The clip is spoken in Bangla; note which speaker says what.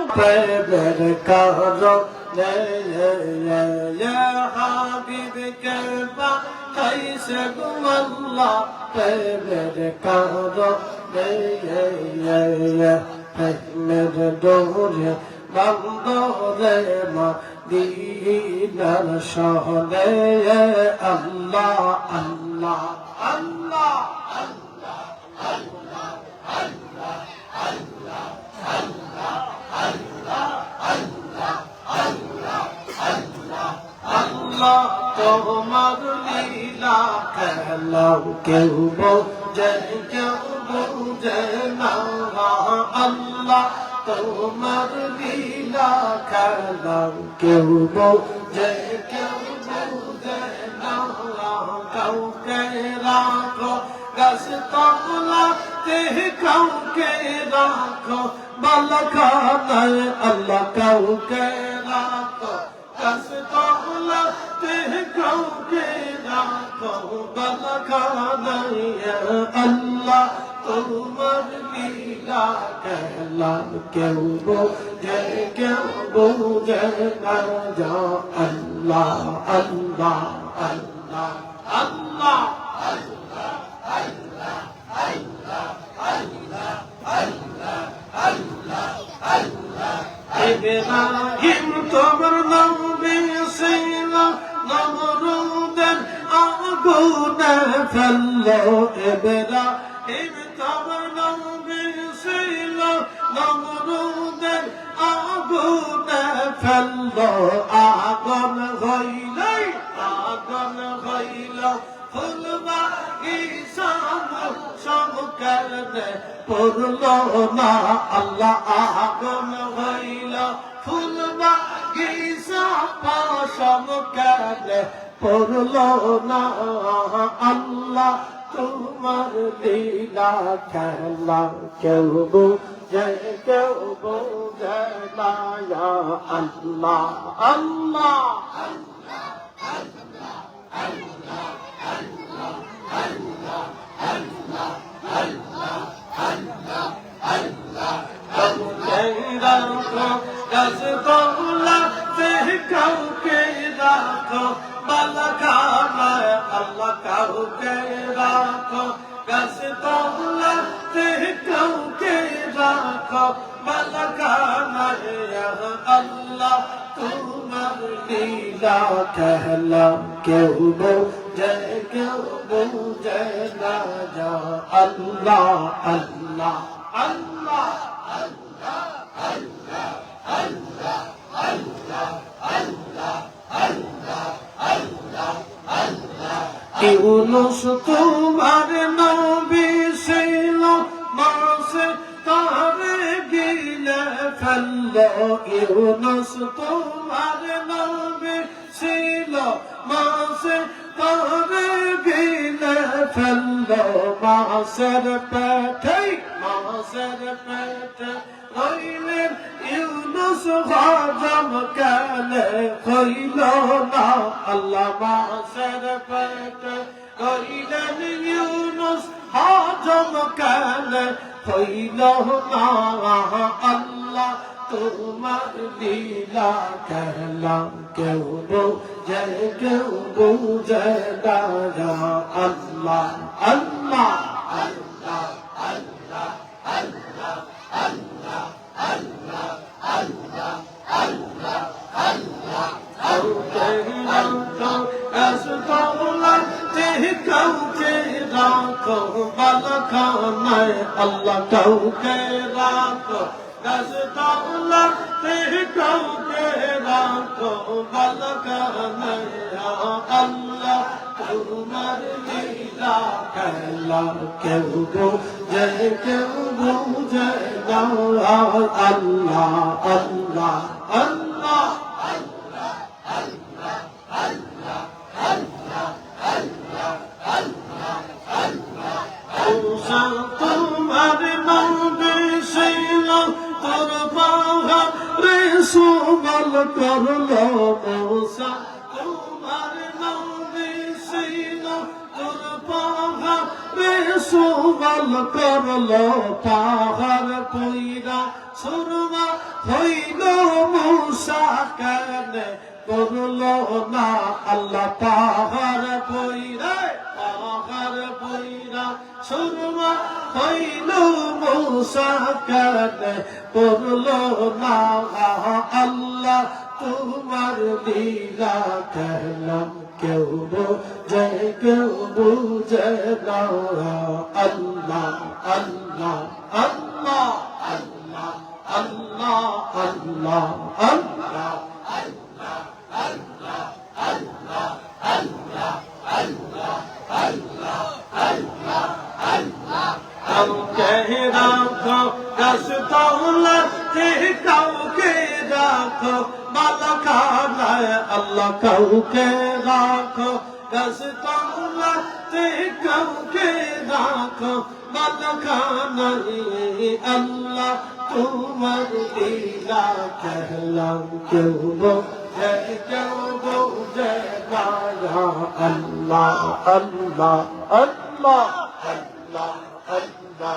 Speaker 1: بدر كرم يا حبيبك قيس الله بدر كرم احمد دور بندور ما دينا شهد الله الله الله الله তোমার লীলা খেলাও কেউ বোঝে কেউ বোঝে না আল্লাহ। তোমার লীলা খেলাও কেউ বোঝে কেউ বোঝে না কাউকে রাখো। গাছ তবলাতে কাউকে রাখো, বালখানায় আল্লাহ কাউকে আল্লাহ, তোমার লীলা খেলা কেউ বোঝে কেউ বোঝে না। যা আল্লাহ আল্লাহ আল্লাহ আল্লাহ ইব্রাহিম তোমার فلوا إبراهيم تبنا بسيلا نمرود أبونا فلوا أعظم غيلي أعظم غيلا خلوا إسام شمكرنا পড়ল না আল্লাহ আগুন হইল ফুলবা গিসা পা সমকারণে পড়ল না আল্লাহ, তোমার লীলা খেলা কেউ বুঝে কেউ বুঝে আল্লাহ আল্লাহ আল্লাহ গাছ গাছ তোলা কাউকে রাখো বালাখানায় আল্লাহ তোমার লীলা कहला কেউ বোঝে কেউ বোঝে না যা আল্লাহ আল্লাহ আল্লাহ ইউনুস তোমার নবী ছিল মাসে তারে গিলে ফেলল। ইউনুস তোমার নবী ছিল মাসে فلو مع سربتي مع سربتي خيل يونس خادم كان خيلنا الله مع سربتي خيل يونس خادم كان خيلنا الله আল্লাহ তোমার লীলা খেলা কেউ বোঝে কেউ বোঝে না আল্লাহ আল্লাহ আল্লাহ আল্লাহ আল্লাহ আল্লাহ আল্লাহ আল্লাহ আল্লাহ আল্লাহ রাখো গাছতলাতে কাউকে রাখো বালখানায় আল্লাহ কাউকে রাখো دستا اللہ تے کے رانکو بلکا نیا اللہ تمر لیلا کہلا کیوں گو جے کیوں گو جے اللہ সুবল করল মৌসা। তোমার নবে ছিল তোর পাহাড়ে সুবল করল পাহাড় পইরা সুরমা হইল মুসা কেনে করল না আল্লাহ পাহাড় পইরা পাহাড় পইরা সুরমা হইল মুসা কেনে করল না আল্লাহ তোমার লীলা কেলাম কেউ বোঝে কেউ বুঝে না আল্লাহ আল্লাহ আল্লাহ আল্লাহ আল্লাহ আল্লাহ আল্লাহ কাউকে রাখো রাস্তাউলাতে কাউকে রাখো মালাকানায় আল্লাহ কাউকে রাখো রাস্তাউলাতে কাউকে রাখো মালাকানায় আল্লাহ তোমার দিলা কেহলাম কেউ বোঝে কেউ বোঝে আল্লাহ আল্লাহ আল্লাহ আল্লাহ আল্লাহ